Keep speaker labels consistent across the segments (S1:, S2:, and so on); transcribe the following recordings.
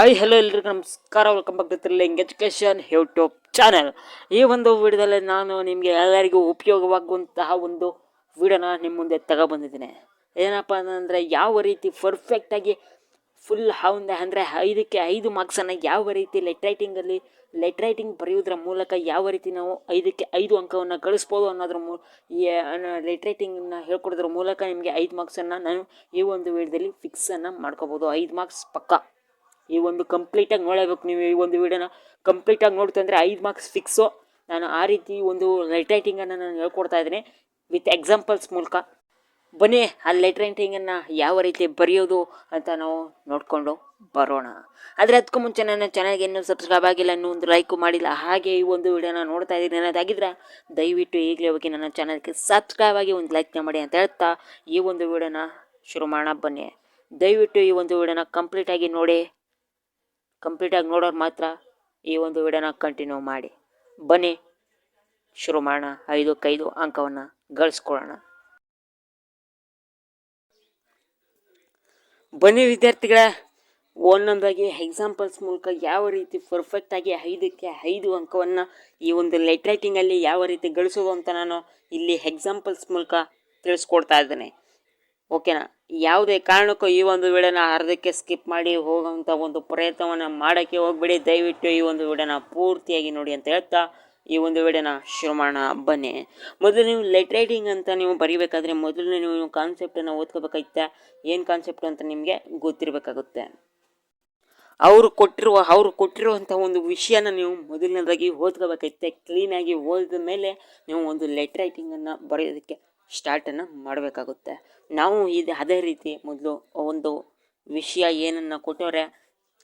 S1: I hello ಎಲ್ರಿಗೂ ನಮಸ್ಕಾರ. Welcome back to education YouTube channel ಈ ಒಂದು ವಿಡಿಯೋದಲ್ಲಿ ನಾನು ನಿಮಗೆ ಎಲ್ಲರಿಗೂ ಉಪಯೋಗವಾಗುವಂತಹ ಒಂದು ವಿಡಿಯೋನ ನಿಮ್ಮ ಮುಂದೆ ತಗೊಬಂದಿದ್ದೀನಿ ಏನಪ್ಪ ಅಂದರೆ ಯಾವ ರೀತಿ ಪರ್ಫೆಕ್ಟಾಗಿ ಫುಲ್ ಹೌಂದ ಅಂದರೆ ಐದಕ್ಕೆ ಐದು ಮಾರ್ಕ್ಸನ್ನು ಯಾವ ರೀತಿ ಲೆಟ್ ರೈಟಿಂಗಲ್ಲಿ ಲೆಟ್ ರೈಟಿಂಗ್ ಬರೆಯೋದ್ರ ಮೂಲಕ ಯಾವ ರೀತಿ ನಾವು ಐದಕ್ಕೆ ಐದು ಅಂಕವನ್ನು ಗಳಿಸ್ಬೋದು ಅನ್ನೋದ್ರ ಮೂ ಲೆಟ್ ರೈಟಿಂಗನ್ನ ಹೇಳ್ಕೊಡೋದ್ರ ಮೂಲಕ ನಿಮಗೆ ಐದು ಮಾರ್ಕ್ಸನ್ನು ನಾನು ಈ ಒಂದು ವಿಡಿಯೋದಲ್ಲಿ ಫಿಕ್ಸನ್ನು ಮಾಡ್ಕೋಬೋದು. ಐದು ಮಾರ್ಕ್ಸ್ ಪಕ್ಕ. ಈ ಒಂದು ಕಂಪ್ಲೀಟಾಗಿ ನೋಡಬೇಕು ನೀವು ಈ ಒಂದು ವಿಡಿಯೋನ ಕಂಪ್ಲೀಟಾಗಿ ನೋಡ್ತಂದರೆ ಐದು ಮಾರ್ಕ್ಸ್ ಫಿಕ್ಸು ನಾನು ಆ ರೀತಿ ಒಂದು ಲೆಟ್ ರೈಟಿಂಗನ್ನು ನಾನು ಹೇಳ್ಕೊಡ್ತಾ ಇದ್ದೀನಿ ವಿತ್ ಎಕ್ಸಾಂಪಲ್ಸ್ ಮೂಲಕ. ಬನ್ನಿ, ಆ ಲೆಟ್ ರೈಟಿಂಗನ್ನು ಯಾವ ರೀತಿ ಬರೆಯೋದು ಅಂತ ನಾವು ನೋಡಿಕೊಂಡು ಬರೋಣ. ಆದರೆ ಅದಕ್ಕೂ ಮುಂಚೆ ನನ್ನ ಚಾನಲ್ಗೆ ಇನ್ನೂ ಸಬ್ಸ್ಕ್ರೈಬ್ ಆಗಿಲ್ಲ, ಇನ್ನೂ ಒಂದು ಲೈಕು ಮಾಡಿಲ್ಲ, ಹಾಗೆ ಈ ಒಂದು ವಿಡಿಯೋನ ನೋಡ್ತಾ ಇದ್ದೀನಿ ಅನ್ನೋದಾಗಿದ್ದರೆ ದಯವಿಟ್ಟು ಈಗಲೇ ಹೋಗಿ ನನ್ನ ಚಾನಲ್ಗೆ ಸಬ್ಸ್ಕ್ರೈಬ್ ಆಗಿ ಒಂದು ಲೈಕ್ನ ಮಾಡಿ ಅಂತ ಹೇಳ್ತಾ ಈ ಒಂದು ವಿಡಿಯೋನ ಶುರು ಮಾಡೋಣ ಬನ್ನಿ. ದಯವಿಟ್ಟು ಈ ಒಂದು ವಿಡಿಯೋನ ಕಂಪ್ಲೀಟಾಗಿ ನೋಡಿ. ಕಂಪ್ಲೀಟಾಗಿ ನೋಡೋರು ಮಾತ್ರ ಈ ಒಂದು ವಿಡಿಯೋನ ಕಂಟಿನ್ಯೂ ಮಾಡಿ. ಬನ್ನಿ, ಶುರು ಮಾಡೋಣ. ಐದು ಕೈದು ಅಂಕವನ್ನು ಗಳಿಸ್ಕೊಳ್ಳೋಣ. ಬನ್ನಿ ವಿದ್ಯಾರ್ಥಿಗಳ, ಒಂದೊಂದಾಗಿ ಎಕ್ಸಾಂಪಲ್ಸ್ ಮೂಲಕ ಯಾವ ರೀತಿ ಪರ್ಫೆಕ್ಟಾಗಿ ಐದಕ್ಕೆ ಐದು ಅಂಕವನ್ನು ಈ ಒಂದು ಲೆಟ್ ರೈಟಿಂಗಲ್ಲಿ ಯಾವ ರೀತಿ ಗಳಿಸೋದು ಅಂತ ನಾನು ಇಲ್ಲಿ ಎಕ್ಸಾಂಪಲ್ಸ್ ಮೂಲಕ ತಿಳಿಸ್ಕೊಡ್ತಾ ಇದ್ದೇನೆ. ಓಕೆನಾ ಯಾವುದೇ ಕಾರಣಕ್ಕೂ ಈ ಒಂದು ವಿಡಿಯೋನ ಅರ್ಧಕ್ಕೆ ಸ್ಕಿಪ್ ಮಾಡಿ ಹೋಗೋವಂಥ ಒಂದು ಪ್ರಯತ್ನವನ್ನು ಮಾಡೋಕ್ಕೆ ಹೋಗ್ಬೇಡಿ. ದಯವಿಟ್ಟು ಈ ಒಂದು ವಿಡಿಯೋನ ಪೂರ್ತಿಯಾಗಿ ನೋಡಿ ಅಂತ ಹೇಳ್ತಾ ಈ ಒಂದು ವಿಡಿಯೋನ ಶುರು ಮಾಡೋಣ ಬನ್ನಿ. ಮೊದಲು ನೀವು ಲೆಟ್ ರೈಟಿಂಗ್ ಅಂತ ನೀವು ಬರೀಬೇಕಾದ್ರೆ ಮೊದಲು ನೀವು ಕಾನ್ಸೆಪ್ಟನ್ನು ಓದ್ಕೋಬೇಕಾಗುತ್ತೆ? ಏನು ಕಾನ್ಸೆಪ್ಟ್ ಅಂತ ನಿಮಗೆ ಗೊತ್ತಿರಬೇಕಾಗುತ್ತೆ. ಅವರು ಕೊಟ್ಟಿರುವ, ಅವರು ಕೊಟ್ಟಿರುವಂಥ ಒಂದು ವಿಷಯನ ನೀವು ಮೊದಲನೇದಾಗಿ ಓದ್ಕೋಬೇಕಾಗುತ್ತೆ. ಕ್ಲೀನಾಗಿ ಓದಿದ ಮೇಲೆ ನೀವು ಒಂದು ಲೆಟ್ ರೈಟಿಂಗನ್ನು ಬರೆಯೋದಕ್ಕೆ ಸ್ಟಾರ್ಟನ್ನು ಮಾಡಬೇಕಾಗುತ್ತೆ. ನಾವು ಇದು ಅದೇ ರೀತಿ ಮೊದಲು ಒಂದು ವಿಷಯ ಏನನ್ನು ಕೊಟ್ಟವ್ರೆ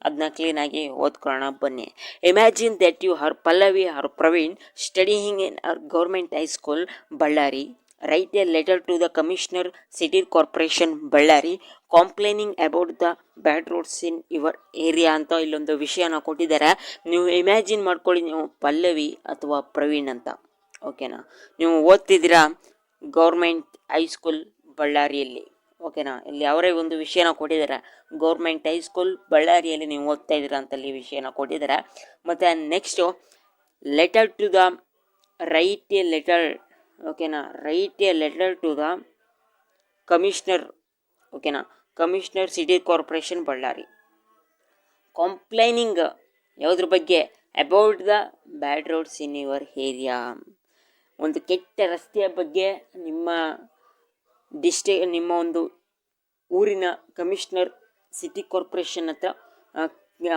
S1: ಅದನ್ನ ಕ್ಲೀನಾಗಿ ಓದ್ಕೊಳ್ಳೋಣ, ಬನ್ನಿ. Imagine that you are Pallavi or Praveen studying in our government high school Ballari write a letter to the commissioner city corporation Ballari complaining about the bad roads in your area ಅಂತ ಇಲ್ಲೊಂದು ವಿಷಯನ ಕೊಟ್ಟಿದ್ದಾರೆ. ನೀವು imagine ಮಾಡ್ಕೊಳ್ಳಿ, ನೀವು ಪಲ್ಲವಿ ಅಥವಾ ಪ್ರವೀಣ್ ಅಂತ. ಓಕೆನಾ ನೀವು ಓದ್ತಿದ್ದೀರಾ? ಗೌರ್ಮೆಂಟ್ ಹೈಸ್ಕೂಲ್ ಬಳ್ಳಾರಿಯಲ್ಲಿ. ಓಕೆನಾ? ಇಲ್ಲಿ ಅವರೇ ಒಂದು ವಿಷಯನ ಕೊಟ್ಟಿದ್ದಾರೆ. ಗೌರ್ಮೆಂಟ್ ಹೈಸ್ಕೂಲ್ ಬಳ್ಳಾರಿಯಲ್ಲಿ ನೀವು ಓದ್ತಾ ಇದ್ದೀರಾ ಅಂತಲ್ಲಿ ವಿಷಯನ ಕೊಟ್ಟಿದ್ದಾರೆ. ಮತ್ತು next letter to the write a letter ಓಕೆನಾ? Write a letter to the commissioner ಓಕೆನಾ? Commissioner city corporation Ballari. Complaining ಯಾವುದ್ರ ಬಗ್ಗೆ? About the bad roads in your area ಒಂದು ಕೆಟ್ಟ ರಸ್ತೆಯ ಬಗ್ಗೆ ನಿಮ್ಮ ಡಿಸ್ಟ್ರಿ ನಿಮ್ಮ ಒಂದು ಊರಿನ ಕಮಿಷ್ನರ್ ಸಿಟಿ ಕಾರ್ಪೊರೇಷನ್ ಹತ್ರ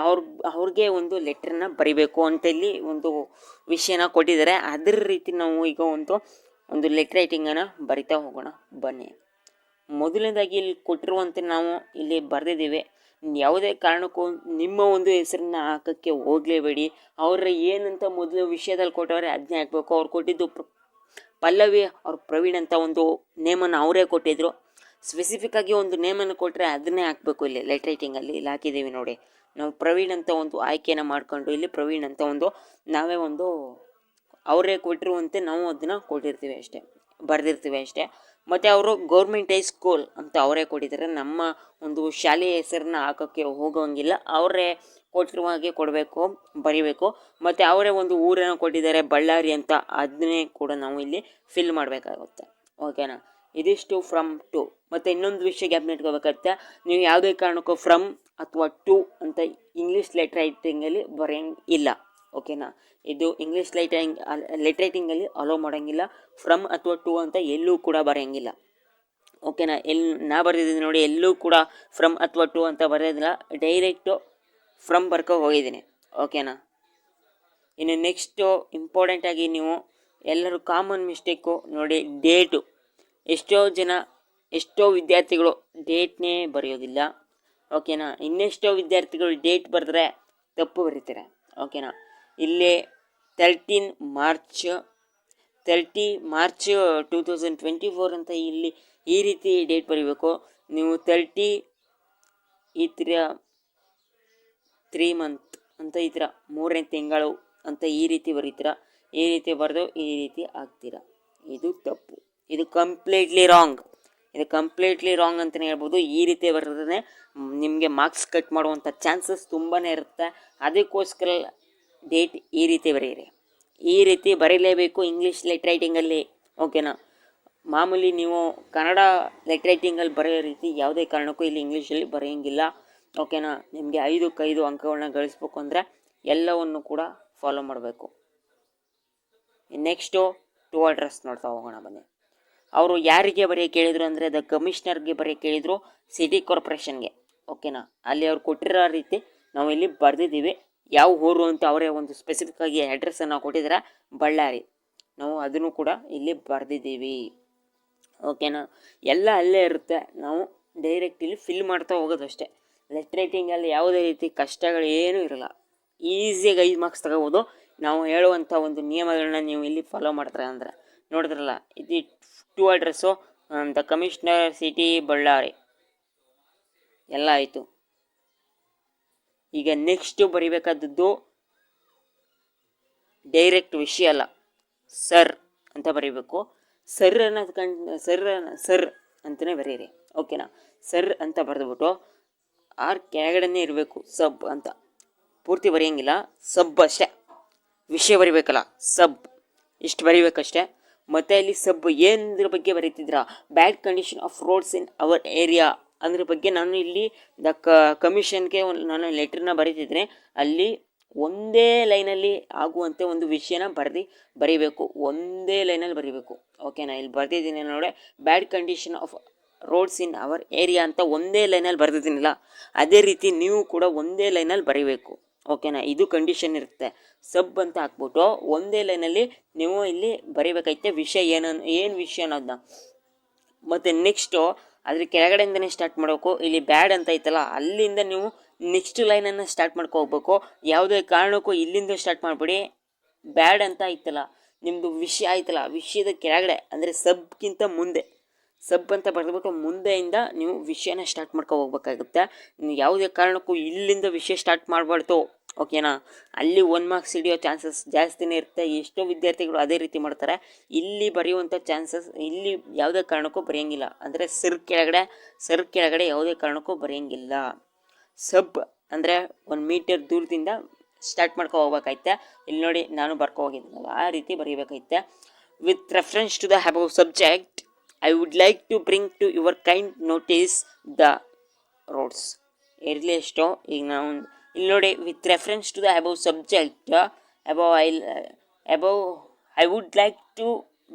S1: ಅವ್ರ, ಅವ್ರಿಗೆ ಒಂದು ಲೆಟ್ರನ್ನ ಬರಿಬೇಕು ಅಂತ ಇಲ್ಲಿ ಒಂದು ವಿಷಯನ ಕೊಟ್ಟಿದ್ದಾರೆ. ಅದರ ರೀತಿ ನಾವು ಈಗ ಒಂದು ಒಂದು ಲೆಟ್ರ್ ರೈಟಿಂಗನ್ನು ಬರಿತಾ ಹೋಗೋಣ. ಬನ್ನಿ. ಮೊದಲನೇದಾಗಿ ಇಲ್ಲಿ ಕೊಟ್ಟಿರುವಂತೆ ನಾವು ಇಲ್ಲಿ ಬರೆದಿದ್ದೀವಿ. ಯಾವುದೇ ಕಾರಣಕ್ಕೂ ನಿಮ್ಮ ಒಂದು ಹೆಸರನ್ನ ಹಾಕೋಕ್ಕೆ ಹೋಗಲೇಬೇಡಿ. ಅವರ ಏನಂತ ಮೊದಲು ವಿಷಯದಲ್ಲಿ ಕೊಟ್ಟವ್ರೆ ಅದನ್ನೇ ಹಾಕಬೇಕು. ಅವ್ರು ಕೊಟ್ಟಿದ್ದು ಪಲ್ಲವಿ ಅವ್ರ ಪ್ರವೀಣ್ ಅಂತ ಒಂದು ನೇಮನ್ನು ಅವರೇ ಕೊಟ್ಟಿದ್ರು. ಸ್ಪೆಸಿಫಿಕ್ಕಾಗಿ ಒಂದು ನೇಮನ್ನು ಕೊಟ್ಟರೆ ಅದನ್ನೇ ಹಾಕಬೇಕು ಇಲ್ಲಿ ಲೆಟ್ ರೈಟಿಂಗಲ್ಲಿ ಇಲ್ಲಿ ಹಾಕಿದ್ದೀವಿ ನೋಡಿ. ನಾವು ಪ್ರವೀಣ್ ಅಂತ ಒಂದು ಆಯ್ಕೆಯನ್ನು ಮಾಡಿಕೊಂಡು ಇಲ್ಲಿ ಪ್ರವೀಣ್ ಅಂತ ಒಂದು ನಾವೇ ಒಂದು ಅವರೇ ಕೊಟ್ಟಿರುವಂತೆ ನಾವು ಅದನ್ನು ಕೊಟ್ಟಿರ್ತೀವಿ ಅಷ್ಟೇ. ಬರೆದಿರ್ತೀವಿ ಅಷ್ಟೇ. ಮತ್ತು ಅವರು ಗೌರ್ಮೆಂಟ್ ಹೈ ಸ್ಕೂಲ್ ಅಂತ ಅವರೇ ಕೊಟ್ಟಿದ್ದಾರೆ. ನಮ್ಮ ಒಂದು ಶಾಲೆಯ ಹೆಸರನ್ನ ಹಾಕೋಕ್ಕೆ ಹೋಗೋಂಗಿಲ್ಲ. ಅವರೇ ಕೊಟ್ಟಿರುವ ಹಾಗೆ ಕೊಡಬೇಕು, ಬರಿಬೇಕು. ಮತ್ತು ಅವರೇ ಒಂದು ಊರನ್ನು ಕೊಟ್ಟಿದ್ದಾರೆ, ಬಳ್ಳಾರಿ ಅಂತ. ಅದನ್ನೇ ಕೂಡ ನಾವು ಇಲ್ಲಿ ಫಿಲ್ ಮಾಡಬೇಕಾಗುತ್ತೆ. ಓಕೆನಾ ಇದಿಷ್ಟು ಫ್ರಮ್ ಟು ಮತ್ತು ಇನ್ನೊಂದು ವಿಷಯ ಗ್ಯಾಪ್ ಇಟ್ಕೋಬೇಕಾಗುತ್ತೆ. ನೀವು ಯಾವುದೇ ಕಾರಣಕ್ಕೂ ಫ್ರಮ್ ಅಥವಾ ಟು ಅಂತ ಇಂಗ್ಲೀಷ್ ಲೆಟ್ರ್ ರೈಟಿಂಗಲ್ಲಿ ಬರೆಯಂಗಿಲ್ಲ. ಓಕೆನಾ? ಇದು ಇಂಗ್ಲೀಷ್ ಲೈಟಿಂಗ್ ಲೆಟ್ ರೈಟಿಂಗಲ್ಲಿ ಅಲೋ ಮಾಡೋಂಗಿಲ್ಲ. ಫ್ರಮ್ ಅಥವಾ ಟು ಅಂತ ಎಲ್ಲೂ ಕೂಡ ಬರೆಯಂಗಿಲ್ಲ. ಓಕೆನಾ? ಎಲ್ಲಿ ನಾ ಬರೆದಿದ್ದೀನಿ ನೋಡಿ, ಎಲ್ಲೂ ಕೂಡ ಫ್ರಮ್ ಅಥವಾ ಟು ಅಂತ ಬರೆಯೋದಿಲ್ಲ ಡೈರೆಕ್ಟು ಫ್ರಮ್ ಬರ್ಕೊ ಹೋಗಿದ್ದೀನಿ. ಓಕೆನಾ? ಇನ್ನು ನೆಕ್ಸ್ಟು ಇಂಪಾರ್ಟೆಂಟಾಗಿ ನೀವು ಎಲ್ಲರೂ ಕಾಮನ್ ಮಿಸ್ಟೇಕು ನೋಡಿ ಡೇಟು ಎಷ್ಟೋ ಜನ, ಎಷ್ಟೋ ವಿದ್ಯಾರ್ಥಿಗಳು ಡೇಟ್ನೇ ಬರೆಯೋದಿಲ್ಲ. ಓಕೆನಾ? ಇನ್ನೆಷ್ಟೋ ವಿದ್ಯಾರ್ಥಿಗಳು ಡೇಟ್ ಬರೆದ್ರೆ ತಪ್ಪು ಬರೀತಾರೆ. ಓಕೆನಾ? ಇಲ್ಲಿ thirteen March thirty March two thousand twenty four ಅಂತ ಇಲ್ಲಿ ಈ ರೀತಿ ಡೇಟ್ ಬರೀಬೇಕು. ನೀವು ತರ್ಟಿ ಈ ಥರ ತ್ರೀ ಮಂತ್ ಅಂತ ಈ ಥರ ಮೂರನೇ ತಿಂಗಳು ಅಂತ ಈ ರೀತಿ ಬರೀತೀರ. ಈ ರೀತಿ ಬರೆದು ಈ ರೀತಿ ಆಗ್ತೀರ ಇದು ತಪ್ಪು. ಇದು ಕಂಪ್ಲೀಟ್ಲಿ ರಾಂಗ್ ಇದು ಕಂಪ್ಲೀಟ್ಲಿ ರಾಂಗ್ ಅಂತಲೇ ಹೇಳ್ಬೋದು. ಈ ರೀತಿ ಬರೋದನ್ನೇ ನಿಮಗೆ ಮಾರ್ಕ್ಸ್ ಕಟ್ ಮಾಡುವಂಥ ಚಾನ್ಸಸ್ ತುಂಬಾ ಇರುತ್ತೆ. ಅದಕ್ಕೋಸ್ಕರ ಡೇಟ್ ಈ ರೀತಿ ಬರೆಯಿರಿ. ಈ ರೀತಿ ಬರೀಲೇಬೇಕು ಇಂಗ್ಲೀಷ್ ಲೆಟ್ ರೈಟಿಂಗಲ್ಲಿ ಓಕೆನಾ ಮಾಮೂಲಿ ನೀವು ಕನ್ನಡ ಲೆಟ್ ರೈಟಿಂಗಲ್ಲಿ ಬರೆಯೋ ರೀತಿ ಯಾವುದೇ ಕಾರಣಕ್ಕೂ ಇಲ್ಲಿ ಇಂಗ್ಲೀಷಲ್ಲಿ ಬರೆಯೋಂಗಿಲ್ಲ ಓಕೆನಾ ನಿಮಗೆ ಐದಕ್ಕೈದು ಅಂಕಗಳನ್ನ ಗಳಿಸ್ಬೇಕು ಅಂದರೆ ಎಲ್ಲವನ್ನು ಕೂಡ ಫಾಲೋ ಮಾಡಬೇಕು. ನೆಕ್ಸ್ಟು ಟು ಅಡ್ರೆಸ್ ನೋಡ್ತಾ ಹೋಗೋಣ ಬನ್ನಿ. ಅವರು ಯಾರಿಗೆ ಬರೆಯ ಕೇಳಿದರು ಅಂದರೆ ದ ಕಮಿಷನರ್ಗೆ ಬರೆಯ ಕೇಳಿದರು ಸಿಟಿ ಕಾರ್ಪೊರೇಷನ್ಗೆ ಓಕೆನಾ ಅಲ್ಲಿ ಅವ್ರು ಕೊಟ್ಟಿರೋ ರೀತಿ ನಾವು ಇಲ್ಲಿ ಬರೆದಿದ್ದೀವಿ. ಯಾವ ಊರು ಅಂತ ಅವರೇ ಒಂದು ಸ್ಪೆಸಿಫಿಕ್ ಆಗಿ ಅಡ್ರೆಸ್ಸನ್ನು ಕೊಟ್ಟಿದ್ದಾರೆ ಬಳ್ಳಾರಿ. ನಾವು ಅದನ್ನು ಕೂಡ ಇಲ್ಲಿ ಬರೆದಿದ್ದೀವಿ. ಓಕೆನಾ ಎಲ್ಲ ಅಲ್ಲೇ ಇರುತ್ತೆ. ನಾವು ಡೈರೆಕ್ಟ್ ಇಲ್ಲಿ ಫಿಲ್ ಮಾಡ್ತಾ ಹೋಗೋದಷ್ಟೇ ಲೆಟ್ ರೈಟಿಂಗಲ್ಲಿ ಯಾವುದೇ ರೀತಿ ಕಷ್ಟಗಳು ಏನೂ ಇರಲ್ಲ. ಈಸಿಯಾಗಿ ಐದು ಮಾರ್ಕ್ಸ್ ತಗೋಬೋದು. ನಾವು ಹೇಳುವಂಥ ಒಂದು ನಿಯಮಗಳನ್ನ ನೀವು ಇಲ್ಲಿ ಫಾಲೋ ಮಾಡ್ತಾರೆ ಅಂದ್ರೆ. ನೋಡಿದ್ರಲ್ಲ, ಇದು to address the commissioner city Ballari ಎಲ್ಲ ಆಯಿತು. ಈಗ ನೆಕ್ಸ್ಟು ಬರಿಬೇಕಾದದ್ದು ಡೈರೆಕ್ಟ್ ವಿಷಯ ಅಲ್ಲ. ಸರ್ ಅಂತ ಬರೀಬೇಕು. ಸರ್ ಅನ್ನೋದು ಸರ್ ಸರ್ ಅಂತಲೇ ಬರೀರಿ. ಓಕೆನಾ ಸರ್ ಅಂತ ಬರೆದ್ಬಿಟ್ಟು ಆರ್ ಕೆಳಗಡೆನೇ ಇರಬೇಕು. ಸಬ್ ಅಂತ. ಪೂರ್ತಿ ಬರೆಯಂಗಿಲ್ಲ. ಸಬ್ ಅಷ್ಟೇ. ವಿಷಯ ಬರಿಬೇಕಲ್ಲ. ಸಬ್. ಇಷ್ಟು ಬರಿಬೇಕಷ್ಟೇ. ಮತ್ತು ಇಲ್ಲಿ ಸಬ್ ಏನದ್ರ ಬಗ್ಗೆ ಬರೀತಿದ್ರ bad condition of roads in our area ಅದ್ರ ಬಗ್ಗೆ ನಾನು ಇಲ್ಲಿ ದ ಕಮಿಷನ್ಗೆ ಒಂದು, ನಾನು ಲೆಟ್ರನ್ನ ಬರೀತಿದ್ರೆ ಅಲ್ಲಿ ಒಂದೇ ಲೈನಲ್ಲಿ ಆಗುವಂತೆ ಒಂದು ವಿಷಯನ ಬರೆದು, ಬರೀಬೇಕು. ಒಂದೇ ಲೈನಲ್ಲಿ ಬರೀಬೇಕು. ಓಕೆನಾ ಇಲ್ಲಿ ಬರೆದಿದ್ದೀನಿ ನೋಡಿ bad condition of roads in our area ಅಂತ ಒಂದೇ ಲೈನಲ್ಲಿ ಬರೆದಿದ್ದೀನಲ್ಲ, ಅದೇ ರೀತಿ ನೀವು ಕೂಡ ಒಂದೇ ಲೈನಲ್ಲಿ ಬರೀಬೇಕು. ಓಕೆನಾ ಇದು ಕಂಡೀಷನ್ ಇರುತ್ತೆ. ಸಬ್ ಅಂತ ಹಾಕ್ಬಿಟ್ಟು ಒಂದೇ ಲೈನಲ್ಲಿ ನೀವು ಇಲ್ಲಿ ಬರೀಬೇಕೈತೆ ವಿಷಯ ಏನನ್ನು ಏನು ವಿಷಯ ಅನ್ನೋದನ್ನ ಮತ್ತು ನೆಕ್ಸ್ಟು ಅದ್ರ ಕೆಳಗಡೆಯಿಂದನೇ ಸ್ಟಾರ್ಟ್ ಮಾಡಬೇಕು. ಇಲ್ಲಿ ಬ್ಯಾಡ್ ಅಂತ ಐತಲ್ಲ, ಅಲ್ಲಿಂದ ನೀವು ನೆಕ್ಸ್ಟ್ ಲೈನನ್ನು ಸ್ಟಾರ್ಟ್ ಮಾಡ್ಕೊ ಹೋಗ್ಬೇಕು. ಯಾವುದೇ ಕಾರಣಕ್ಕೂ ಇಲ್ಲಿಂದ ಸ್ಟಾರ್ಟ್ ಮಾಡಿಬಿಡಿ. ಬ್ಯಾಡ್ ಅಂತ ಐತಲ್ಲ ನಿಮ್ಮದು ವಿಷಯ ಆಯ್ತಲ್ಲ ವಿಷಯದ ಕೆಳಗಡೆ, ಅಂದರೆ ಸಬ್ಗಿಂತ ಮುಂದೆ, ಸಬ್ ಅಂತ ಬರೆದ್ಬಿಟ್ಟು ಮುಂದೆಯಿಂದ ನೀವು ವಿಷಯನ ಸ್ಟಾರ್ಟ್ ಮಾಡ್ಕೊ ಹೋಗ್ಬೇಕಾಗುತ್ತೆ. ಯಾವುದೇ ಕಾರಣಕ್ಕೂ ಇಲ್ಲಿಂದ ವಿಷಯ ಸ್ಟಾರ್ಟ್ ಮಾಡಬಾರ್ದು. ಓಕೆನಾ? ಅಲ್ಲಿ ಒನ್ ಮಾರ್ಕ್ಸ್ ಹಿಡಿಯೋ ಚಾನ್ಸಸ್ ಜಾಸ್ತಿನೇ ಇರುತ್ತೆ. ಎಷ್ಟೋ ವಿದ್ಯಾರ್ಥಿಗಳು ಅದೇ ರೀತಿ ಮಾಡ್ತಾರೆ. ಇಲ್ಲಿ ಬರೆಯುವಂಥ ಚಾನ್ಸಸ್ ಇಲ್ಲಿ ಯಾವುದೇ ಕಾರಣಕ್ಕೂ ಬರೆಯೋಂಗಿಲ್ಲ. ಅಂದರೆ ಸರ್ ಕೆಳಗಡೆ ಸರ್ ಕೆಳಗಡೆ ಯಾವುದೇ ಕಾರಣಕ್ಕೂ ಬರೆಯಂಗಿಲ್ಲ. ಸಬ್ ಅಂದರೆ ಒಂದು ಮೀಟರ್ ದೂರದಿಂದ ಸ್ಟಾರ್ಟ್ ಮಾಡ್ಕೊ ಹೋಗ್ಬೇಕಾಯ್ತೆ. ಇಲ್ಲಿ ನೋಡಿ ನಾನು ಬರ್ಕೊ ಹೋಗಿದ್ದೀನಲ್ಲ ಆ ರೀತಿ ಬರೀಬೇಕೈತೆ with reference to the above subject I would like to bring to your kind notice the roads ಇರಲಿ ಎಷ್ಟೋ ಈಗ ನಾವು ಇಲ್ಲಿ with reference to the above subject above I above I would like to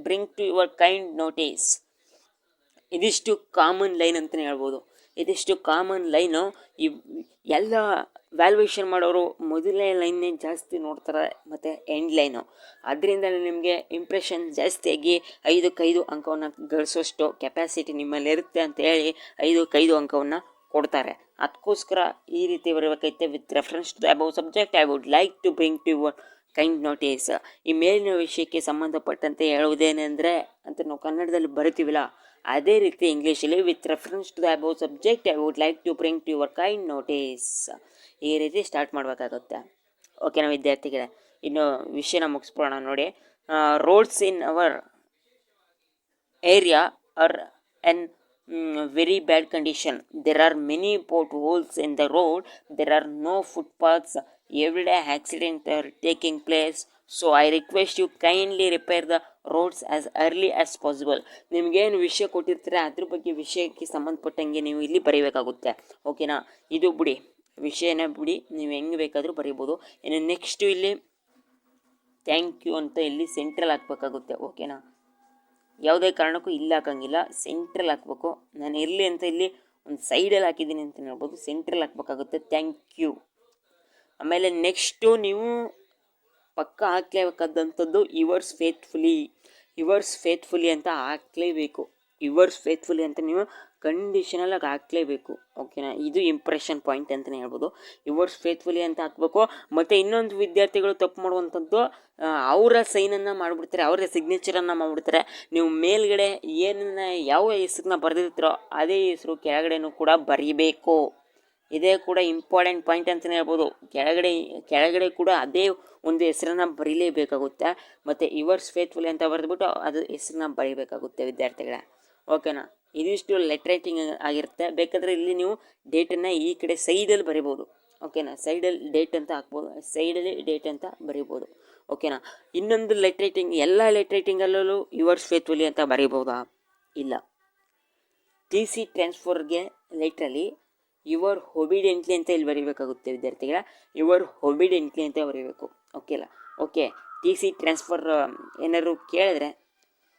S1: bring to your kind notice ಇದಿಷ್ಟು common line ಅಂತಲೇ ಹೇಳ್ಬೋದು. ಇದಿಷ್ಟು common line ಈ ಎಲ್ಲ ವ್ಯಾಲ್ಯೂಯೇಷನ್ ಮಾಡೋರು ಮೊದಲನೇ ಲೈನ್ನೇ ಜಾಸ್ತಿ ನೋಡ್ತಾರೆ, ಮತ್ತು ಎಂಡ್ ಲೈನು ಅದರಿಂದ ನಿಮಗೆ ಇಂಪ್ರೆಷನ್ ಜಾಸ್ತಿಯಾಗಿ ಐದಕ್ಕೈದು ಅಂಕವನ್ನು ಗಳಿಸೋಷ್ಟು ಕೆಪಾಸಿಟಿ ನಿಮ್ಮಲ್ಲಿರುತ್ತೆ ಅಂತ ಹೇಳಿ ಐದಕ್ಕೈದು ಅಂಕವನ್ನು ಕೊಡ್ತಾರೆ. ಅದಕ್ಕೋಸ್ಕರ ಈ ರೀತಿ ಬರಬೇಕೈತೆ with reference to above subject I would like to bring to your kind notice ಈ ಮೇಲಿನ ವಿಷಯಕ್ಕೆ ಸಂಬಂಧಪಟ್ಟಂತೆ ಹೇಳುವುದೇನೆಂದರೆ, ಅಂತ ನಾವು ಕನ್ನಡದಲ್ಲಿ ಬರಿತೀವಿಲ್ಲ, ಅದೇ ರೀತಿ ಇಂಗ್ಲೀಷಲ್ಲಿ with reference to the subject I would like to bring to your kind notice ಈ ರೀತಿ ಸ್ಟಾರ್ಟ್ ಮಾಡಬೇಕಾಗುತ್ತೆ. ಓಕೆನಾ ವಿದ್ಯಾರ್ಥಿಗಳೇ, ಇನ್ನು ವಿಷಯನ ಮುಗಿಸ್ಬೋಣ ನೋಡಿ. Roads in our area are in very bad condition. There are many potholes in the road. There are no footpaths. Everyday accidents are taking place. So I request you kindly repair the roads as early as possible ನಿಮಗೇನು ವಿಷಯ ಕೊಟ್ಟಿರ್ತಾರೆ, ಅದ್ರ ಬಗ್ಗೆ ವಿಷಯಕ್ಕೆ ಸಂಬಂಧಪಟ್ಟಂಗೆ ನೀವು ಇಲ್ಲಿ ಬರೀಬೇಕಾಗುತ್ತೆ. ಓಕೆನಾ ಇದು ಬಿಡಿ. ವಿಷಯನ ಬಿಡಿ. ನೀವು ಹೆಂಗೆ ಬೇಕಾದರೂ ಬರೀಬೋದು. ಇನ್ನು ನೆಕ್ಸ್ಟು ಇಲ್ಲಿ ಥ್ಯಾಂಕ್ ಯು ಅಂತ ಇಲ್ಲಿ ಸೆಂಟ್ರಲ್ ಹಾಕ್ಬೇಕಾಗುತ್ತೆ. ಓಕೆನಾ ಯಾವುದೇ ಕಾರಣಕ್ಕೂ ಇಲ್ಲಿ ಹಾಕಂಗಿಲ್ಲ. ಸೆಂಟ್ರಲ್ ಹಾಕ್ಬೇಕು. ನಾನು ಇರಲಿ ಅಂತ ಇಲ್ಲಿ ಒಂದು ಸೈಡಲ್ಲಿ ಹಾಕಿದ್ದೀನಿ ಅಂತ ಹೇಳ್ಬೋದು. ಸೆಂಟ್ರಲ್ ಹಾಕ್ಬೇಕಾಗುತ್ತೆ. ಥ್ಯಾಂಕ್ ಯು ಆಮೇಲೆ ನೆಕ್ಸ್ಟು ನೀವು ಪಕ್ಕ ಹಾಕ್ಲೇಬೇಕಾದಂಥದ್ದು ಯುವರ್ಸ್ ಫೇತ್ಫುಲಿ ಯುವರ್ಸ್ ಫೇತ್ಫುಲಿ ಅಂತ ಹಾಕ್ಲೇಬೇಕು. ಯುವರ್ಸ್ ಫೇತ್ಫುಲಿ ಅಂತ ನೀವು ಕಂಡೀಷನಲಾಗಿ ಹಾಕ್ಲೇಬೇಕು ಓಕೆನಾ ಇದು ಇಂಪ್ರೆಷನ್ ಪಾಯಿಂಟ್ ಅಂತಲೇ ಹೇಳ್ಬೋದು. ಯುವರ್ಸ್ ಫೇತ್ಫುಲಿ ಅಂತ ಹಾಕ್ಬೇಕು. ಮತ್ತು ಇನ್ನೊಂದು ವಿದ್ಯಾರ್ಥಿಗಳು ತಪ್ಪು ಮಾಡುವಂಥದ್ದು ಅವರ ಸೈನನ್ನು ಮಾಡಿಬಿಡ್ತಾರೆ ಅವರ ಸಿಗ್ನೇಚರನ್ನು ಮಾಡಿಬಿಡ್ತಾರೆ. ನೀವು ಮೇಲ್ಗಡೆ ಏನನ್ನ, ಯಾವ ಹೆಸ್ರನ್ನ ಬರೆದಿರ್ತೀರೋ ಅದೇ ಹೆಸರು ಕೆಳಗಡೆನೂ ಕೂಡ ಬರೀಬೇಕು. ಇದೇ ಕೂಡ ಇಂಪಾರ್ಟೆಂಟ್ ಪಾಯಿಂಟ್ ಅಂತಲೇ ಹೇಳ್ಬೋದು. ಕೆಳಗಡೆ ಕೆಳಗಡೆ ಕೂಡ ಅದೇ ಒಂದು ಹೆಸರನ್ನ ಬರೀಲೇಬೇಕಾಗುತ್ತೆ. ಮತ್ತು ಯುವರ್ಸ್ ಫೇತ್ಫುಲಿ ಅಂತ ಬರೆದ್ಬಿಟ್ಟು ಅದು ಹೆಸರನ್ನ ಬರೀಬೇಕಾಗುತ್ತೆ, ವಿದ್ಯಾರ್ಥಿಗಳ. ಓಕೆನಾ? ಇದಿಷ್ಟು ಲೆಟ್ ರೈಟಿಂಗ್ ಆಗಿರುತ್ತೆ. ಬೇಕಾದರೆ ಇಲ್ಲಿ ನೀವು ಡೇಟನ್ನು ಈ ಕಡೆ ಸೈಡಲ್ಲಿ ಬರಿಬೋದು. ಓಕೆನಾ? ಸೈಡಲ್ಲಿ ಡೇಟ್ ಅಂತ ಹಾಕ್ಬೋದು. ಸೈಡಲ್ಲಿ ಡೇಟ್ ಅಂತ ಬರಿಬೋದು. ಓಕೆನಾ? ಇನ್ನೊಂದು ಲೆಟ್ ರೈಟಿಂಗ್ ಎಲ್ಲ ಲೆಟ್ ರೈಟಿಂಗಲ್ಲೂ ಯುವರ್ಸ್ ಫೇತ್ಫುಲಿ ಅಂತ ಬರೀಬೋದಾ? ಇಲ್ಲ. ಟಿ ಸಿ ಟ್ರಾನ್ಸ್ಫರ್ಗೆ ಲೆಟ್ರಲ್ಲಿ ಯುವರ್ ಹೊಬಿಡೆಂಟ್ಲಿ ಅಂತ ಇಲ್ಲಿ ಬರೀಬೇಕಾಗುತ್ತೆ, ವಿದ್ಯಾರ್ಥಿಗಳ. ಯುವರ್ ಹೊಬಿಡೆಂಟ್ಲಿ ಅಂತ ಬರೀಬೇಕು. ಓಕೆ ಅಲ್ಲ ಓಕೆ. ಟಿ ಸಿ ಟ್ರಾನ್ಸ್ಫರ್ ಏನಾದ್ರು ಕೇಳಿದ್ರೆ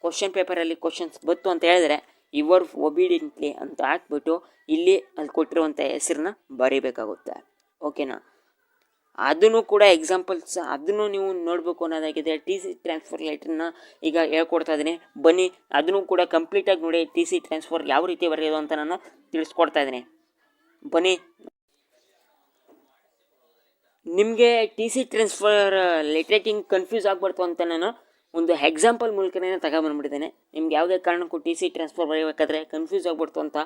S1: ಕ್ವಶನ್ ಪೇಪರಲ್ಲಿ ಕ್ವಶನ್ಸ್ ಬಂತು ಅಂತ ಹೇಳಿದ್ರೆ ಇವರ್ ಒಬಿಡಿಯಂಟ್ಲಿ ಅಂತ ಹಾಕ್ಬಿಟ್ಟು ಇಲ್ಲಿ ಅಲ್ಲಿ ಕೊಟ್ಟಿರುವಂಥ ಹೆಸರನ್ನ ಬರೀಬೇಕಾಗುತ್ತೆ. ಓಕೆನಾ ಅದನ್ನು ಕೂಡ ಎಕ್ಸಾಂಪಲ್ಸ್ ಅದನ್ನು ನೀವು ನೋಡಬೇಕು ಅನ್ನೋದಾಗಿದೆ. ಟಿ ಸಿ ಟ್ರಾನ್ಸ್ಫರ್ ಲೆಟ್ರನ್ನ ಈಗ ಹೇಳ್ಕೊಡ್ತಾ ಇದ್ದೀನಿ. ಬನ್ನಿ, ಅದನ್ನು ಕೂಡ ಕಂಪ್ಲೀಟಾಗಿ ನೋಡಿ ಟಿ ಸಿ ಟ್ರಾನ್ಸ್ಫರ್ ಯಾವ ರೀತಿ ಬರೆಯೋದು ಅಂತ ನಾನು ತಿಳಿಸ್ಕೊಡ್ತಾ ಇದ್ದೀನಿ. ಬನ್ನಿ. ನಿಮಗೆ T C transfer letter writing confuse ಆಗ್ಬಾರ್ದು ಅಂತ ನಾನು ಒಂದು ಎಕ್ಸಾಂಪಲ್ ಮೂಲಕನೇ ತಗೊಂಬಂದ್ಬಿಟ್ಟಿದ್ದೇನೆ ನಿಮ್ಗೆ ಯಾವುದೇ ಕಾರಣಕ್ಕೂ ಟಿ ಸಿ ಟ್ರಾನ್ಸ್ಫರ್ ಬರೀಬೇಕಾದ್ರೆ ಕನ್ಫ್ಯೂಸ್ ಆಗ್ಬಿಡ್ತು ಅಂತ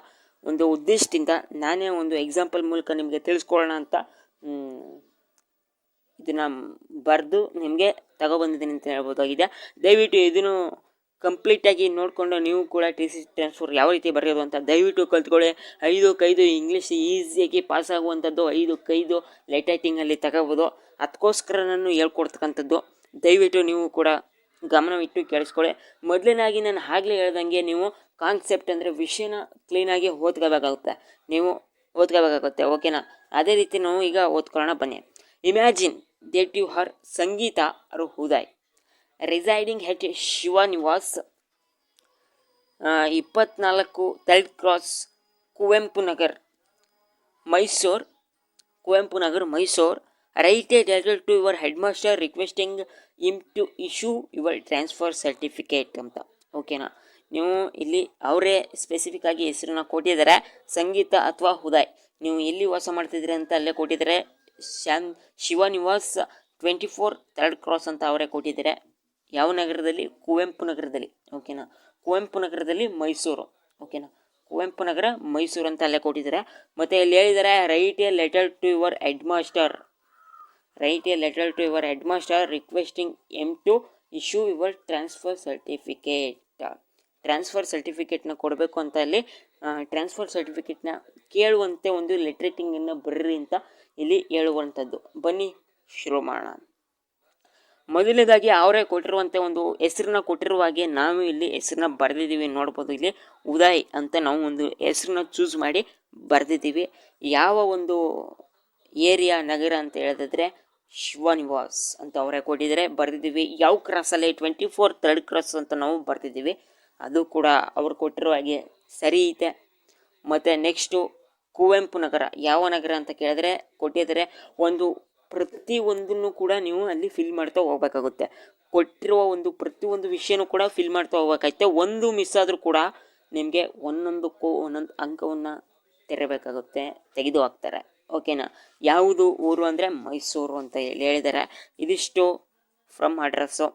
S1: ಒಂದು ಉದ್ದೇಶದಿಂದ ನಾನೇ ಒಂದು ಎಕ್ಸಾಂಪಲ್ ಮೂಲಕ ನಿಮಗೆ ತಿಳಿಸ್ಕೊಳ್ಳೋಣ ಅಂತ ಇದನ್ನು ಬರೆದು ನಿಮಗೆ ತಗೊಬಂದಿದ್ದೀನಿ ಅಂತ ಹೇಳ್ಬೋದಾಗಿದೆ. ದಯವಿಟ್ಟು ಇದನ್ನು ಕಂಪ್ಲೀಟಾಗಿ ನೋಡಿಕೊಂಡು ನೀವು ಕೂಡ ಟಿ ಸಿ ಟ್ರಾನ್ಸ್ಫರ್ ಯಾವ ರೀತಿ ಬರೆಯೋದು ಅಂತ ದಯವಿಟ್ಟು ಕಲ್ತ್ಕೊಳ್ಳಿ. ಐದು ಕೈದು ಇಂಗ್ಲೀಷ್ ಈಸಿಯಾಗಿ ಪಾಸ್ ಆಗುವಂಥದ್ದು ಐದು ಕೈದು ಲೈಟ್ ರೈಟಿಂಗಲ್ಲಿ ತಗೋಬೋದು. ಅದಕ್ಕೋಸ್ಕರ ನಾನು ಹೇಳ್ಕೊಡ್ತಕ್ಕಂಥದ್ದು. ದಯವಿಟ್ಟು ನೀವು ಕೂಡ ಗಮನವಿಟ್ಟು ಕೇಳಿಸ್ಕೊಳ್ಳಿ ಮೊದಲನೇದಾಗಿ ನಾನು ಆಗಲೇ ಹೇಳ್ದಂಗೆ ನೀವು ಕಾನ್ಸೆಪ್ಟ್ ಅಂದರೆ ವಿಷಯನ ಕ್ಲೀನಾಗಿ ಓದ್ಕೋಬೇಕಾಗುತ್ತೆ. ನೀವು ಓದ್ಕೋಬೇಕಾಗುತ್ತೆ ಓಕೆನಾ ಅದೇ ರೀತಿ ನಾವು ಈಗ ಓದ್ಕೊಳ್ಳೋಣ, ಬನ್ನಿ. ಇಮ್ಯಾಜಿನ್ ದೇಟ್ ಯು ಹರ್ ಸಂಗೀತ ಅರು ಹುದಾಯ್. ರಿಸೈಡಿಂಗ್ ಹೆಚ್ ಶಿವ ನಿವಾಸ್ ಇಪ್ಪತ್ನಾಲ್ಕು third cross Kuvempu Nagar Mysuru Kuvempu Nagar Mysore a letter to your headmaster requesting him to issue your transfer certificate ಅಂತ ಓಕೆನಾ ನೀವು ಇಲ್ಲಿ ಅವರೇ ಸ್ಪೆಸಿಫಿಕ್ ಆಗಿ ಹೆಸರನ್ನ ಕೊಟ್ಟಿದ್ದಾರೆ. ಸಂಗೀತ ಅಥವಾ ಹುದಾಯ್ ನೀವು ಎಲ್ಲಿ ವಾಸ ಮಾಡ್ತಿದ್ದೀರಿ ಅಂತ ಅಲ್ಲೇ ಕೊಟ್ಟಿದ್ದಾರೆ. ಶಾನ್ Shiva Nivas twenty four third cross ಅಂತ ಅವರೇ ಕೊಟ್ಟಿದ್ದಾರೆ. ಯಾವ ನಗರದಲ್ಲಿ? ಕುವೆಂಪು ನಗರದಲ್ಲಿ. ಓಕೆನಾ ಕುವೆಂಪು ನಗರದಲ್ಲಿ ಮೈಸೂರು. ಓಕೆನಾ ಕುವೆಂಪು ನಗರ ಮೈಸೂರು ಅಂತ ಅಲ್ಲೇ ಕೊಟ್ಟಿದ್ದಾರೆ. ಮತ್ತು ಇಲ್ಲಿ ಹೇಳಿದ್ದಾರೆ write a letter to your headmaster a letter to your headmaster requesting him to issue your transfer certificate transfer ಸರ್ಟಿಫಿಕೇಟ್ನ ಕೊಡಬೇಕು ಅಂತ ಅಲ್ಲಿ ಟ್ರಾನ್ಸ್ಫರ್ ಸರ್ಟಿಫಿಕೇಟ್ನ ಕೇಳುವಂತೆ ಒಂದು ಲೆಟ್ರೇಟಿಂಗನ್ನು ಬರ್ರಿ ಅಂತ ಇಲ್ಲಿ ಹೇಳುವಂಥದ್ದು. ಬನ್ನಿ, ಶುರು ಮಾಡೋಣ. ಮೊದಲನೇದಾಗಿ ಅವರೇ ಕೊಟ್ಟಿರುವಂಥ ಒಂದು ಹೆಸರನ್ನ ಕೊಟ್ಟಿರುವ ಹಾಗೆ ನಾವು ಇಲ್ಲಿ ಹೆಸರನ್ನ ಬರೆದಿದ್ದೀವಿ. ನೋಡ್ಬೋದು ಇಲ್ಲಿ ಉದಯ್ ಅಂತ ನಾವು ಒಂದು ಹೆಸರನ್ನ ಚೂಸ್ ಮಾಡಿ ಬರೆದಿದ್ದೀವಿ. ಯಾವ ಒಂದು ಏರಿಯಾ ನಗರ ಅಂತ ಹೇಳಿದ್ರೆ ಶಿವನಿವಾಸ್ ಅಂತ ಅವರೇ ಕೊಟ್ಟಿದ್ದಾರೆ. ಬರೆದಿದ್ದೀವಿ. ಯಾವ ಕ್ರಾಸಲ್ಲಿ ಟ್ವೆಂಟಿ ಫೋರ್ ಥರ್ಡ್ ಕ್ರಾಸ್ ಅಂತ ನಾವು ಬರ್ತಿದ್ದೀವಿ ಅದು ಕೂಡ ಅವ್ರು ಕೊಟ್ಟಿರೋ ಹಾಗೆ ಸರಿ ಐತೆ. ಮತ್ತು ನೆಕ್ಸ್ಟು ಕುವೆಂಪು ನಗರ. ಯಾವ ನಗರ ಅಂತ ಕೇಳಿದ್ರೆ ಕೊಟ್ಟಿದ್ದಾರೆ. ಒಂದು ಪ್ರತಿಯೊಂದನ್ನು ಕೂಡ ನೀವು ಅಲ್ಲಿ ಫಿಲ್ ಮಾಡ್ತಾ ಹೋಗ್ಬೇಕಾಗುತ್ತೆ. ಕೊಟ್ಟಿರುವ ಒಂದು ಪ್ರತಿಯೊಂದು ವಿಷಯನೂ ಕೂಡ ಫಿಲ್ ಮಾಡ್ತಾ ಹೋಗ್ಬೇಕಾಗುತ್ತೆ. ಒಂದು ಮಿಸ್ ಆದರೂ ಕೂಡ ನಿಮಗೆ ಒಂದೊಂದಕ್ಕೂ ಒಂದೊಂದು ಅಂಕವನ್ನು ತೆರಬೇಕಾಗುತ್ತೆ. ತೆಗೆದು ಹಾಕ್ತಾರೆ. ಓಕೆನಾ? ಯಾವುದು ಊರು ಅಂದರೆ ಮೈಸೂರು ಅಂತ ಹೇಳಿ ಹೇಳಿದ್ದಾರೆ ಇದಿಷ್ಟು ಫ್ರಮ್ ಅಡ್ರೆಸ್ಸು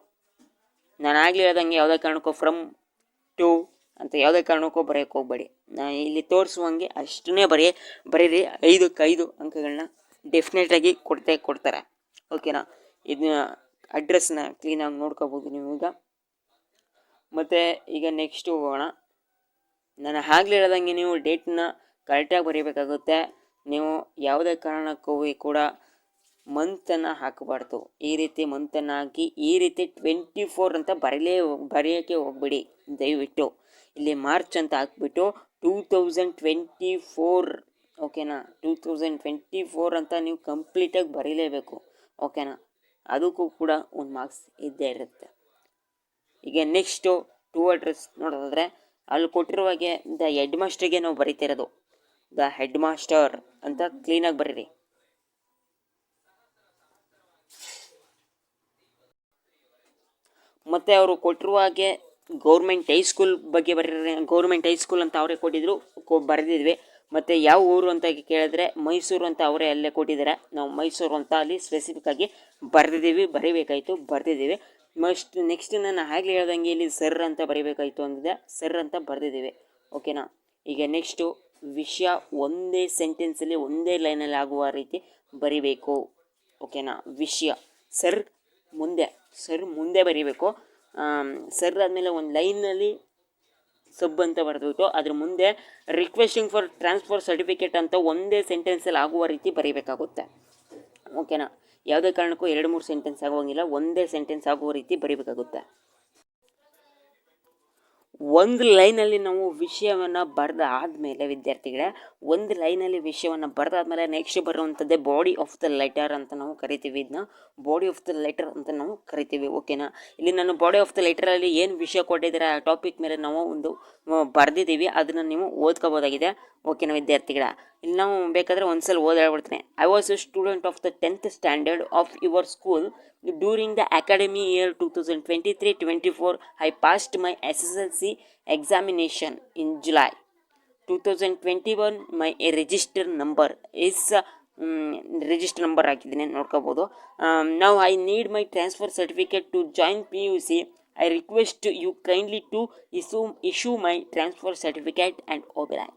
S1: ನಾನು ಆಗಲಿ ಹೇಳ್ದಂಗೆ ಯಾವುದೇ ಕಾರಣಕ್ಕೂ ಫ್ರಮ್ ಟು ಅಂತ ಯಾವುದೇ ಕಾರಣಕ್ಕೂ ಬರೆಯೋಕ್ಕೆ ಹೋಗ್ಬೇಡಿ. ನಾನು ಇಲ್ಲಿ ತೋರಿಸುವಂಗೆ ಅಷ್ಟನ್ನೇ ಬರೀ ಬರೀರಿ ಐದಕ್ಕೆ ಐದು ಅಂಕಗಳನ್ನ ಡೆಫಿನೆಟಾಗಿ ಕೊಡ್ತೇ ಕೊಡ್ತಾರೆ. ಓಕೆನಾ? ಇದನ್ನ ಅಡ್ರೆಸ್ನ ಕ್ಲೀನಾಗಿ ನೋಡ್ಕೋಬೋದು ನೀವು ಈಗ. ಮತ್ತು ಈಗ ನೆಕ್ಸ್ಟು ಹೋಗೋಣ. ನಾನು ಆಗ್ಲೇ ಹೇಳ್ದಂಗೆ ನೀವು ಡೇಟ್ನ ಕರೆಕ್ಟಾಗಿ ಬರೀಬೇಕಾಗುತ್ತೆ. ನೀವು ಯಾವುದೇ ಕಾರಣಕ್ಕೂ ಕೂಡ ಮಂತನ್ನು ಹಾಕಬಾರ್ದು. ಈ ರೀತಿ ಮಂತನ್ನು ಹಾಕಿ ಈ ರೀತಿ ಟ್ವೆಂಟಿ ಫೋರ್ ಅಂತ ಬರೀಲೇ, ಬರೆಯೋಕ್ಕೆ ಹೋಗ್ಬಿಡಿ. ದಯವಿಟ್ಟು. ಇಲ್ಲಿ ಮಾರ್ಚ್ ಅಂತ ಹಾಕ್ಬಿಟ್ಟು ಟೂ ತೌಸಂಡ್ ಟ್ವೆಂಟಿ ಫೋರ್ ಓಕೆನಾ? ಟೂ ತೌಸಂಡ್ ಟ್ವೆಂಟಿ ಫೋರ್ ಅಂತ ನೀವು ಕಂಪ್ಲೀಟಾಗಿ ಬರೀಲೇಬೇಕು. ಓಕೆನಾ? ಅದಕ್ಕೂ ಕೂಡ ಒಂದು ಮಾರ್ಕ್ಸ್ ಇದ್ದೇ ಇರುತ್ತೆ. ಈಗ ನೆಕ್ಸ್ಟು ಟೂ ಅಡ್ರೆಸ್ ನೋಡೋದಾದರೆ, ಅಲ್ಲಿ ಕೊಟ್ಟಿರುವಾಗೆ ದ ಹೆಡ್ ಮಾಸ್ಟ್ರಿಗೆ ನಾವು ಬರೀತಿರೋದು ದ ಹೆಡ್ ಮಾಸ್ಟರ್ ಅಂತ ಕ್ಲೀನಾಗಿ ಬರೀರಿ. ಮತ್ತು ಅವರು ಕೊಟ್ಟಿರುವ ಹಾಗೆ ಗೌರ್ಮೆಂಟ್ ಹೈಸ್ಕೂಲ್ ಬಗ್ಗೆ ಬರೀ ಗೌರ್ಮೆಂಟ್ ಹೈಸ್ಕೂಲ್ ಅಂತ ಅವರೇ ಕೊಟ್ಟಿದ್ರು ಬರೆದಿದ್ವಿ. ಮತ್ತು ಯಾವ ಊರು ಅಂತ ಕೇಳಿದ್ರೆ ಮೈಸೂರು ಅಂತ ಅವರೇ ಅಲ್ಲೇ ಕೊಟ್ಟಿದ್ದಾರೆ. ನಾವು ಮೈಸೂರು ಅಂತ ಅಲ್ಲಿ ಸ್ಪೆಸಿಫಿಕ್ ಆಗಿ ಬರೆದಿದ್ದೀವಿ, ಬರೀಬೇಕಾಯಿತು, ಬರೆದಿದ್ದೀವಿ. ಮಸ್ಟ್ ನೆಕ್ಸ್ಟ್ ನಾನು ಆಗಲೇ ಹೇಳ್ದಂಗೆ ಇಲ್ಲಿ ಸರ್ ಅಂತ ಬರೀಬೇಕಾಯಿತು ಅಂದಿದೆ. ಸರ್ ಅಂತ ಬರೆದಿದ್ದೀವಿ. ಓಕೆನಾ ಈಗ ನೆಕ್ಸ್ಟು ವಿಷಯ ಒಂದೇ ಸೆಂಟೆನ್ಸಲ್ಲಿ ಒಂದೇ ಲೈನಲ್ಲಿ ಆಗುವ ರೀತಿ ಬರಿಬೇಕು. ಓಕೆನಾ ವಿಷಯ. ಸರ್ ಮುಂದೆ ಸರ್ ಮುಂದೆ ಬರಿಬೇಕು. ಸರ್ ಆದಮೇಲೆ ಒಂದು ಲೈನಲ್ಲಿ ಸಬ್ ಅಂತ ಬರೆದ್ಬಿಟ್ಟು ಅದ್ರ ಮುಂದೆ ರಿಕ್ವೆಸ್ಟಿಂಗ್ ಫಾರ್ ಟ್ರಾನ್ಸ್ಫರ್ ಸರ್ಟಿಫಿಕೇಟ್ ಅಂತ ಒಂದೇ ಸೆಂಟೆನ್ಸಲ್ಲಿ ಆಗುವ ರೀತಿ ಬರೀಬೇಕಾಗುತ್ತೆ. ಓಕೆನಾ ಯಾವುದೇ ಕಾರಣಕ್ಕೂ ಎರಡು, ಮೂರು ಸೆಂಟೆನ್ಸ್ ಆಗುವಂಗಿಲ್ಲ, ಒಂದೇ ಸೆಂಟೆನ್ಸ್ ಆಗುವ ರೀತಿ ಬರೀಬೇಕಾಗುತ್ತೆ. ಒಂದು ಲೈನಲ್ಲಿ ನಾವು ವಿಷಯವನ್ನು ಬರೆದ ಆದಮೇಲೆ ವಿದ್ಯಾರ್ಥಿಗಳೇ, ಒಂದು ಲೈನಲ್ಲಿ ವಿಷಯವನ್ನು ಬರೆದಾದ್ಮೇಲೆ ನೆಕ್ಸ್ಟ್ ಬರುವಂಥದ್ದೇ ಬಾಡಿ ಆಫ್ ದ ಲೆಟರ್ ಅಂತ ನಾವು ಕರಿತೀವಿ. ಇದನ್ನ ಬಾಡಿ ಆಫ್ ದ ಲೆಟರ್ ಅಂತ ನಾವು ಕರಿತೀವಿ. ಓಕೆನಾ ಇಲ್ಲಿ ನಾನು ಬಾಡಿ ಆಫ್ ದ ಲೆಟರಲ್ಲಿ ಏನು ವಿಷಯ ಕೊಟ್ಟಿದ್ದಾರೆ, ಆ ಟಾಪಿಕ್ ಮೇಲೆ ನಾವು ಒಂದು ಬರೆದಿದ್ದೀವಿ. ಅದನ್ನು ನೀವು ಓದ್ಕೋಬೋದಾಗಿದೆ. ಓಕೆನಾ ವಿದ್ಯಾರ್ಥಿಗಳ? ಇಲ್ಲಿ ನಾವು ಬೇಕಾದರೆ ಒಂದ್ಸಲ ಓದಿ ಹೇಳ್ಬಿಡ್ತೀನಿ I was a student of the tenth standard of your school during the academic year two thousand twenty twenty four I passed my S S L C examination in July two thousand twenty one my register number is register number ಹಾಕಿದ್ದೀನಿ ನೋಡ್ಕೋಬೋದು ನಾವು I need my transfer certificate to join P U C I request you kindly to issue issue my transfer certificate and oblige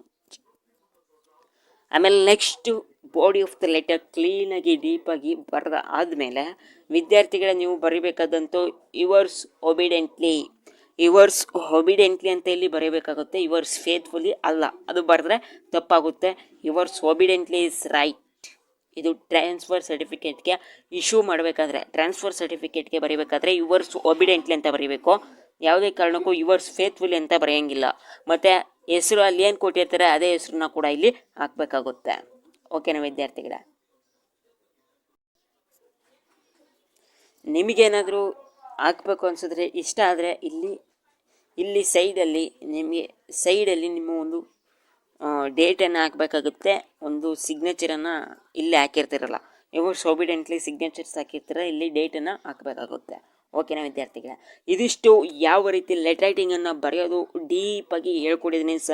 S1: ಆಮೇಲೆ next body of the letter ಕ್ಲೀನಾಗಿ ಡೀಪಾಗಿ ಬರೆದ ಆದಮೇಲೆ ವಿದ್ಯಾರ್ಥಿಗಳ ನೀವು ಬರೀಬೇಕಾದಂತೂ ಯುವರ್ಸ್ ಒಬಿಡೆಂಟ್ಲಿ ಯುವರ್ಸ್ ಒಬಿಡೆಂಟ್ಲಿ ಅಂತ ಇಲ್ಲಿ ಬರೀಬೇಕಾಗುತ್ತೆ. ಯುವರ್ಸ್ ಫೇತ್ಫುಲಿ ಅಲ್ಲ. ಅದು ಬರೆದ್ರೆ ತಪ್ಪಾಗುತ್ತೆ. ಯುವರ್ಸ್ ಒಬಿಡೆಂಟ್ಲಿ ಇಸ್ ರೈಟ್ ಇದು ಟ್ರಾನ್ಸ್ಫರ್ ಸರ್ಟಿಫಿಕೇಟ್ಗೆ ಇಶ್ಯೂ ಮಾಡಬೇಕಾದ್ರೆ ಟ್ರಾನ್ಸ್ಫರ್ ಸರ್ಟಿಫಿಕೇಟ್ಗೆ ಬರೀಬೇಕಾದ್ರೆ ಯುವರ್ಸ್ ಒಬಿಡೆಂಟ್ಲಿ ಅಂತ ಬರೀಬೇಕು. ಯಾವುದೇ ಕಾರಣಕ್ಕೂ ಯುವರ್ಸ್ ಫೇತ್ಫುಲಿ ಅಂತ ಬರೆಯೋಂಗಿಲ್ಲ. ಮತ್ತು ಹೆಸರು ಅಲ್ಲಿ ಏನು ಕೊಟ್ಟಿರ್ತಾರೆ, ಅದೇ ಹೆಸರನ್ನ ಕೂಡ ಇಲ್ಲಿ ಹಾಕಬೇಕಾಗುತ್ತೆ. ಓಕೆನಾ ವಿದ್ಯಾರ್ಥಿಗಳ? ನಿಮಗೇನಾದರೂ ಹಾಕ್ಬೇಕು ಅನಿಸಿದ್ರೆ ಇಷ್ಟ ಆದರೆ ಇಲ್ಲಿ ಇಲ್ಲಿ ಸೈಡಲ್ಲಿ ನಿಮಗೆ ಸೈಡಲ್ಲಿ ನಿಮ್ಮ ಒಂದು ಡೇಟನ್ನು ಹಾಕಬೇಕಾಗುತ್ತೆ. ಒಂದು ಸಿಗ್ನೇಚರನ್ನು ಇಲ್ಲಿ ಹಾಕಿರ್ತಿರಲ್ಲ. ನೀವು ಸೋಬಿಡೆಂಟ್ಲಿ ಸಿಗ್ನೇಚರ್ಸ್ ಹಾಕಿರ್ತೀರ, ಇಲ್ಲಿ ಡೇಟನ್ನು ಹಾಕಬೇಕಾಗುತ್ತೆ. ಓಕೆನಾ ವಿದ್ಯಾರ್ಥಿಗಳೇ? ಇದಿಷ್ಟು ಯಾವ ರೀತಿ ಲೆಟ್ ರೈಟಿಂಗನ್ನು ಬರೆಯೋದು ಡೀಪಾಗಿ ಹೇಳ್ಕೊಟ್ಟಿದ್ದೀನಿ ಸ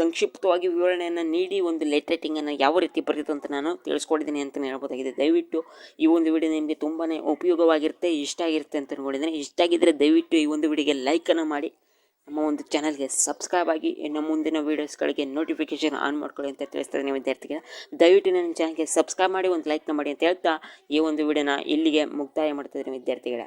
S1: ಸಂಕ್ಷಿಪ್ತವಾಗಿ ವಿವರಣೆಯನ್ನು ನೀಡಿ ಒಂದು ಲೆಟ್ ರೈಟಿಂಗನ್ನು ಯಾವ ರೀತಿ ಬರೆಯೋದು ಅಂತ ನಾನು ತಿಳಿಸ್ಕೊಡಿದ್ದೀನಿ ಅಂತಲೇ ಹೇಳ್ಬೋದಾಗಿದೆ. ದಯವಿಟ್ಟು ಈ ಒಂದು ವಿಡಿಯೋ ನಿಮಗೆ ತುಂಬಾ ಉಪಯೋಗವಾಗಿರುತ್ತೆ, ಇಷ್ಟ ಆಗಿರುತ್ತೆ ಅಂತ ಅನ್ಕೊಂಡಿದ್ದೀನಿ. ಇಷ್ಟ ಆಗಿದ್ದರೆ ದಯವಿಟ್ಟು ಈ ಒಂದು ವಿಡಿಯೋಗೆ ಲೈಕನ್ನು ಮಾಡಿ. ನಮ್ಮ ಒಂದು ಚಾನಲ್ಗೆ ಸಬ್ಸ್ಕ್ರೈಬ್ ಆಗಿ, ಇನ್ನು ಮುಂದಿನ ವೀಡಿಯೋಸ್ಗಳಿಗೆ ನೋಟಿಫಿಕೇಶನ್ ಆನ್ ಮಾಡ್ಕೊಳ್ಳಿ ಅಂತ ತಿಳಿಸ್ತಾರೆ ವಿದ್ಯಾರ್ಥಿಗಳ. ದಯವಿಟ್ಟು ನನ್ನ ಚಾನಲ್ಗೆ ಸಬ್ಸ್ಕ್ರೈಬ್ ಮಾಡಿ, ಒಂದು ಲೈಕ್ನ ಮಾಡಿ ಅಂತ ಹೇಳ್ತಾ ಈ ಒಂದು ವಿಡಿಯೋನ ಇಲ್ಲಿಗೆ ಮುಕ್ತಾಯ ಮಾಡ್ತಿದ್ದೀನಿ ವಿದ್ಯಾರ್ಥಿಗಳ.